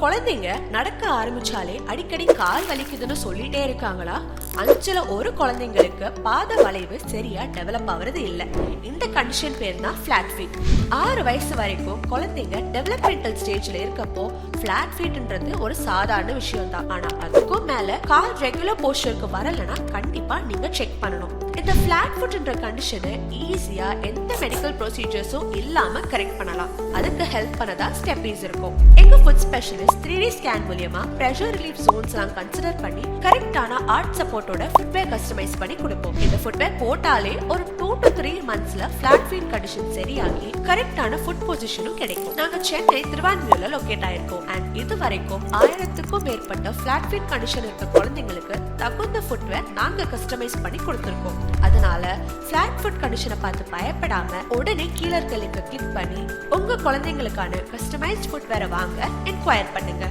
குழந்தைங்க நடக்க ஆரம்பிச்சாலே அடிக்கடி கால் வலிக்குதுன்னு சொல்லிட்டே இருக்காங்களா? அஞ்சுல ஒரு குழந்தைங்களுக்கு பாத வளைவு சரியா டெவலப் ஆகுறது இல்ல. இந்த கண்டிஷன் பேர் தான் ஃபிளாட் ஃபீட் ஆறு வயசு வரைக்கும் குழந்தைங்க டெவலப்மெண்டல் ஸ்டேஜ்ல இருக்கப்போ ஃபிளாட் ஃபீட்ன்றது ஒரு சாதாரண விஷயம் தான் ஆனா அதுக்கும் மேல கால் ரெகுலர் போஸ்டருக்கு வரலன்னா கண்டிப்பா நீங்க செக் பண்ணணும். இந்த ஃபிளாட் ஃபுட்ன்ற கண்டிஷனை ஈஸியா எந்த மெடிக்கல் ப்ரொசீஜர்ஸும் இல்லாம கரெக்ட் பண்ணலாம் அதுக்கு ஹெல்ப் பண்ணதா ஸ்டெப்பீஸ் இருக்கும் எங்க foot specialist three D scan மூலியமா ப்ரெஷர் ரிலீஃப் ஜோன்ஸ் எல்லாம் கன்சிடர் பண்ணி கரெக்டான ஆர்ட் சப்போர்ட்டோட ஃபுட்வேர் கஸ்டமைஸ் பண்ணி கொடுப்போம் இந்த ஃபுட்வேர் போட்டாலே ஒரு டூ டு த்ரீ மந்த்ஸ்ல ஃபிளாட் ஃபீட் கண்டிஷன் சரியாகி கரெக்டான ஃபுட் பொசிஷனும் கிடைக்கும் நாங்க சென்னை திருவான்மியூர்ல லொக்கேட் ஆயிருக்கோம் அண்ட் இது வரைக்கும் ஆயிரத்துக்கும் மேற்பட்ட ஃபிளாட் ஃபீட் கண்டிஷன் இருக்க குழந்தைங்களுக்கு தகுந்த ஃபுட்வேர் நாங்க கஸ்டமைஸ் பண்ணி கொடுத்துருக்கோம். அதனால ஃபிளாட் ஃபுட் கண்டிஷனை பார்த்து பயப்படாம உடனே கீழே இருக்க லிங்கை கிளிக் பண்ணி உங்க குழந்தைங்களுக்கான கஸ்டமைஸ்ட் ஃபுட்வேரை வாங்க என்கொயர் பண்ணுங்க.